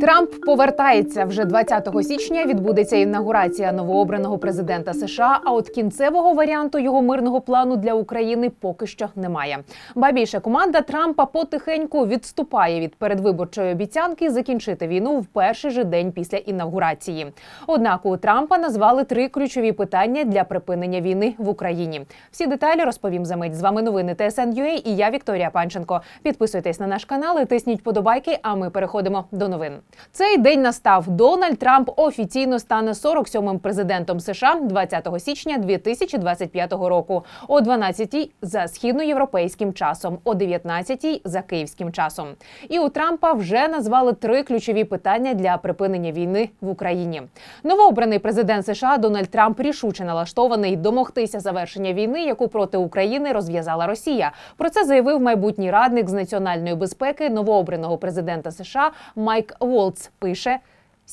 Трамп повертається вже 20 січня. Відбудеться інаугурація новообраного президента США. А от кінцевого варіанту його мирного плану для України поки що немає. Ба більше команда Трампа потихеньку відступає від передвиборчої обіцянки закінчити війну в перший же день після інаугурації. Однак у Трампа назвали три ключові питання для припинення війни в Україні. Всі деталі розповім за мить. З вами новини ТСН.UA і я Вікторія Панченко. Підписуйтесь на наш канал і тисніть подобайки. А ми переходимо до новин. Цей день настав. Дональд Трамп офіційно стане 47-м президентом США 20 січня 2025 року о 12-й за східноєвропейським часом, о 19-й за київським часом. І у Трампа вже назвали три ключові питання для припинення війни в Україні. Новообраний президент США Дональд Трамп рішуче налаштований домогтися завершення війни, яку проти України розв'язала Росія. Про це заявив майбутній радник з національної безпеки новообраного президента США Майк Волц. Пише.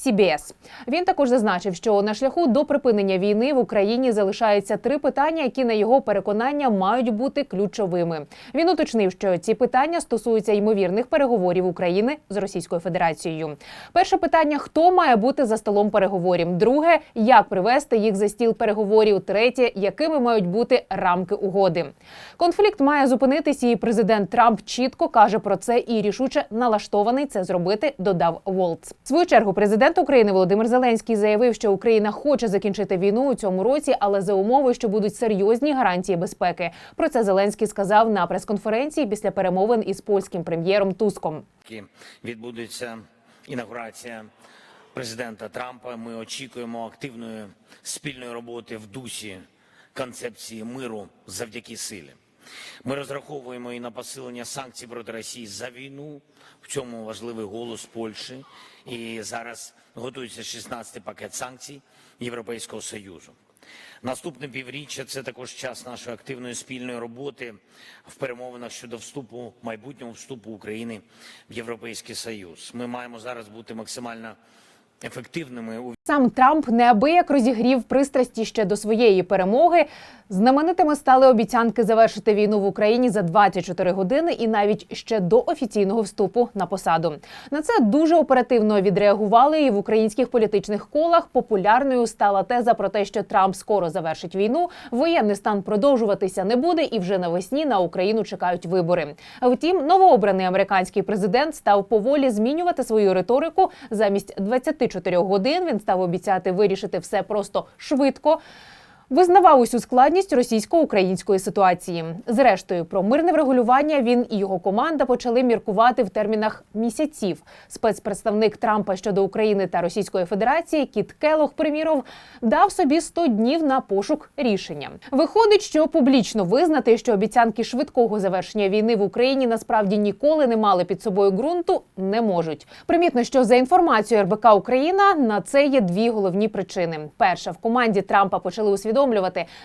CBS. Він також зазначив, що на шляху до припинення війни в Україні залишаються три питання, які на його переконання мають бути ключовими. Він уточнив, що ці питання стосуються ймовірних переговорів України з Російською Федерацією. Перше питання: хто має бути за столом переговорів? Друге, як привести їх за стіл переговорів? Третє, якими мають бути рамки угоди? Конфлікт має зупинитися, і президент Трамп чітко каже про це і рішуче налаштований це зробити. Додав Волц. В свою чергу президент України Володимир Зеленський заявив, що Україна хоче закінчити війну у цьому році, але за умови, що будуть серйозні гарантії безпеки. Про це Зеленський сказав на прес-конференції після перемовин із польським прем'єром Туском. Відбудеться інаугурація президента Трампа. Ми очікуємо активної спільної роботи в дусі концепції миру завдяки силі. Ми розраховуємо і на посилення санкцій проти Росії за війну. В цьому важливий голос Польщі. І зараз готується 16-й пакет санкцій Європейського союзу. Наступне півріччя це також час нашої активної спільної роботи в перемовинах щодо вступу майбутнього вступу України в Європейський Союз. Ми маємо зараз бути максимально ефективними у Сам Трамп неабияк розігрів пристрасті ще до своєї перемоги. Знаменитими стали обіцянки завершити війну в Україні за 24 години і навіть ще до офіційного вступу на посаду. На це дуже оперативно відреагували і в українських політичних колах. Популярною стала теза про те, що Трамп скоро завершить війну. Воєнний стан продовжуватися не буде, і вже навесні на Україну чекають вибори. Втім, новообраний американський президент став поволі змінювати свою риторику. Замість 24 годин він став обіцяти вирішити все просто швидко. Визнавав усю складність російсько-української ситуації. Зрештою, про мирне врегулювання він і його команда почали міркувати в термінах місяців. Спецпредставник Трампа щодо України та Російської Федерації Кіт Келох, приміром, дав собі 100 днів на пошук рішення. Виходить, що публічно визнати, що обіцянки швидкого завершення війни в Україні насправді ніколи не мали під собою ґрунту, не можуть. Примітно, що за інформацією РБК Україна на це є дві головні причини: перша в команді Трампа почали усвідомлювати,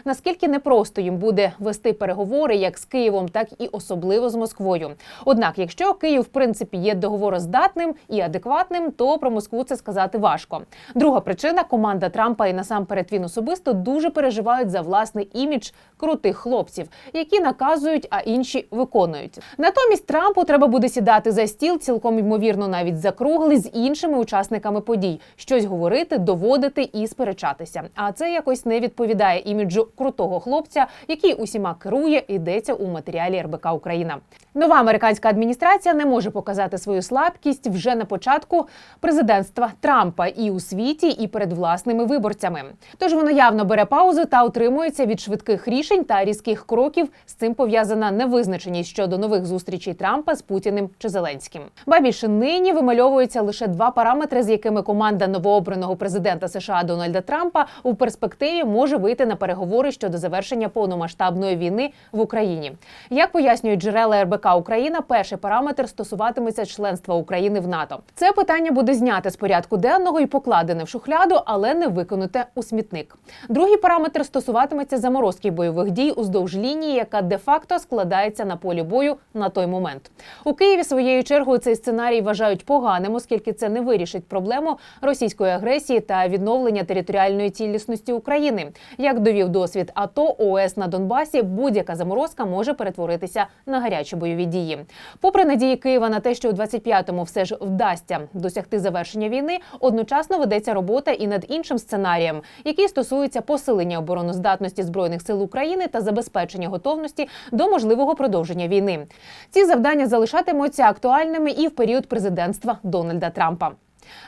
наскільки непросто їм буде вести переговори як з Києвом, так і особливо з Москвою. Однак, якщо Київ в принципі є договороздатним і адекватним, то про Москву це сказати важко. Друга причина команда Трампа і насамперед він особисто дуже переживають за власний імідж крутих хлопців, які наказують, а інші виконують. Натомість Трампу треба буде сідати за стіл, цілком ймовірно, навіть за круглий з іншими учасниками подій, щось говорити, доводити і сперечатися. А це якось не відповідає іміджу крутого хлопця, який усіма керує, йдеться у матеріалі РБК Україна. Нова американська адміністрація не може показати свою слабкість вже на початку президентства Трампа і у світі, і перед власними виборцями. Тож воно явно бере паузу та утримується від швидких рішень та різких кроків. З цим пов'язана невизначеність щодо нових зустрічей Трампа з Путіним чи Зеленським. Ба більше нині вимальовуються лише два параметри, з якими команда новообраного президента США Дональда Трампа у перспективі може вийти на переговори щодо завершення повномасштабної війни в Україні. Як пояснюють джерела РБК Україна, перший параметр стосуватиметься членства України в НАТО. Це питання буде зняте з порядку денного і покладене в шухляду, але не виконуте у смітник. Другий параметр стосуватиметься заморозки бойових дій уздовж лінії, яка де-факто складається на полі бою на той момент. У Києві своєю чергою цей сценарій вважають поганим, оскільки це не вирішить проблему російської агресії та відновлення територіальної цілісності України, Як довів досвід АТО ОС на Донбасі, будь-яка заморозка може перетворитися на гарячі бойові дії. Попри надії Києва на те, що у 25-му все ж вдасться досягти завершення війни, одночасно ведеться робота і над іншим сценарієм, який стосується посилення обороноздатності збройних сил України та забезпечення готовності до можливого продовження війни. Ці завдання залишатимуться актуальними і в період президентства Дональда Трампа.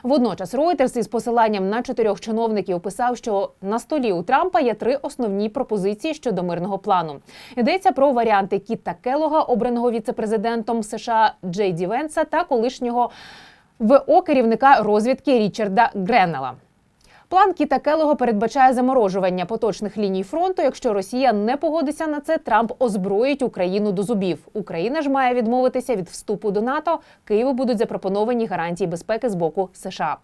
Водночас Reuters із посиланням на чотирьох чиновників писав, що на столі у Трампа є три основні пропозиції щодо мирного плану. Йдеться про варіанти Кіта Келога, обраного віцепрезидентом США Джей Ді Венса та колишнього ВО керівника розвідки Річарда Греннела. План Кіта Келого передбачає заморожування поточних ліній фронту. Якщо Росія не погодиться на це, Трамп озброїть Україну до зубів. Україна ж має відмовитися від вступу до НАТО. Києву будуть запропоновані гарантії безпеки з боку США.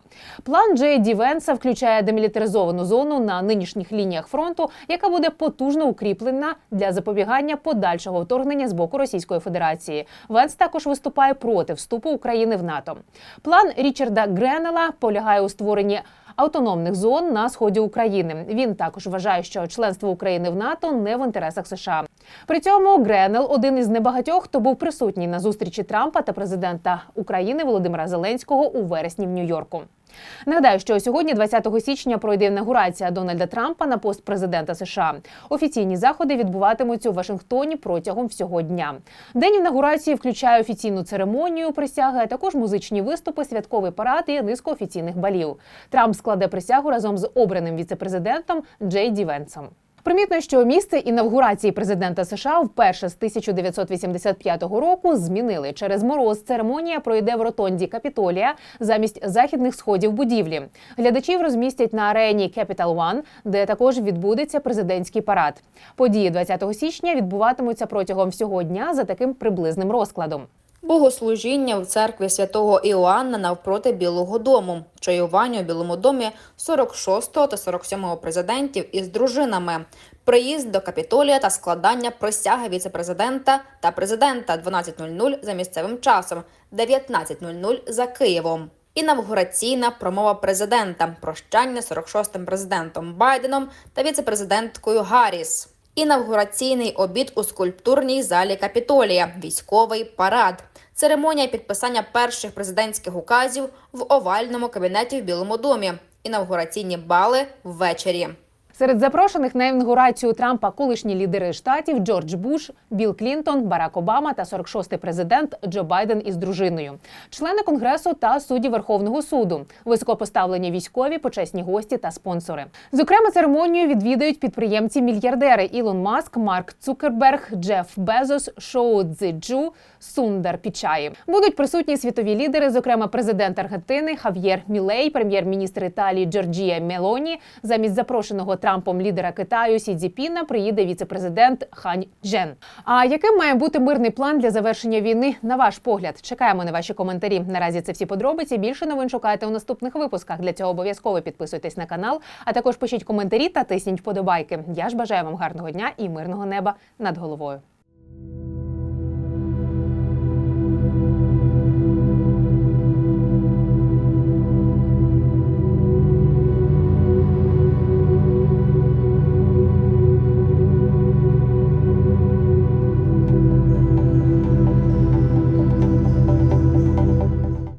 План Джея Ді Венса включає демілітаризовану зону на нинішніх лініях фронту, яка буде потужно укріплена для запобігання подальшого вторгнення з боку Російської Федерації. Венс також виступає проти вступу України в НАТО. План Річарда Гренела полягає у створенні автономних зон на сході України. Він також вважає, що членство України в НАТО не в інтересах США. При цьому Гренел один із небагатьох, хто був присутній на зустрічі Трампа та президента України Володимира Зеленського у вересні в Нью-Йорку. Нагадаю, що сьогодні, 20 січня, пройде інаугурація Дональда Трампа на пост президента США. Офіційні заходи відбуватимуться у Вашингтоні протягом всього дня. День інаугурації включає офіційну церемонію присяги, а також музичні виступи, святковий парад і низку офіційних балів. Трамп складе присягу разом з обраним віцепрезидентом Джей Ді Венсом. Примітно, що місце інавгурації президента США вперше з 1985 року змінили. Через мороз церемонія пройде в ротонді Капітолія замість західних сходів будівлі. Глядачів розмістять на арені Capital One, де також відбудеться президентський парад. Події 20 січня відбуватимуться протягом всього дня за таким приблизним розкладом. Богослужіння в церкві святого Іоанна навпроти Білого Дому, чаювання у Білому домі 46-го та 47-го президентів із дружинами, приїзд до Капітолія та складання присяги віцепрезидента та президента 12.00 за місцевим часом, 19.00 за Києвом. Інавгураційна промова президента, прощання з 46-м президентом Байденом та віцепрезиденткою Гарріс. Інавгураційний обід у скульптурній залі Капітолія, військовий парад, церемонія підписання перших президентських указів в овальному кабінеті в Білому домі, інавгураційні бали ввечері. Серед запрошених на інаугурацію Трампа колишні лідери штатів Джордж Буш, Білл Клінтон, Барак Обама та 46-й президент Джо Байден із дружиною, члени конгресу та судді Верховного суду, високопоставлені військові, почесні гості та спонсори. Зокрема, церемонію відвідають підприємці-мільярдери Ілон Маск, Марк Цукерберг, Джеф Безос, Шоу Цзеджу, Сундар Пічаї. Будуть присутні світові лідери, зокрема президент Аргентини Хав'єр Мілей, прем'єр-міністр Італії Джорджія Мелоні. Замість запрошеного Трампом лідера Китаю Сі Цзіпіна приїде віцепрезидент Хань Джен. А яким має бути мирний план для завершення війни? На ваш погляд, чекаємо на ваші коментарі. Наразі це всі подробиці. Більше новин шукайте у наступних випусках. Для цього обов'язково підписуйтесь на канал, а також пишіть коментарі та тисніть вподобайки. Я ж бажаю вам гарного дня і мирного неба над головою.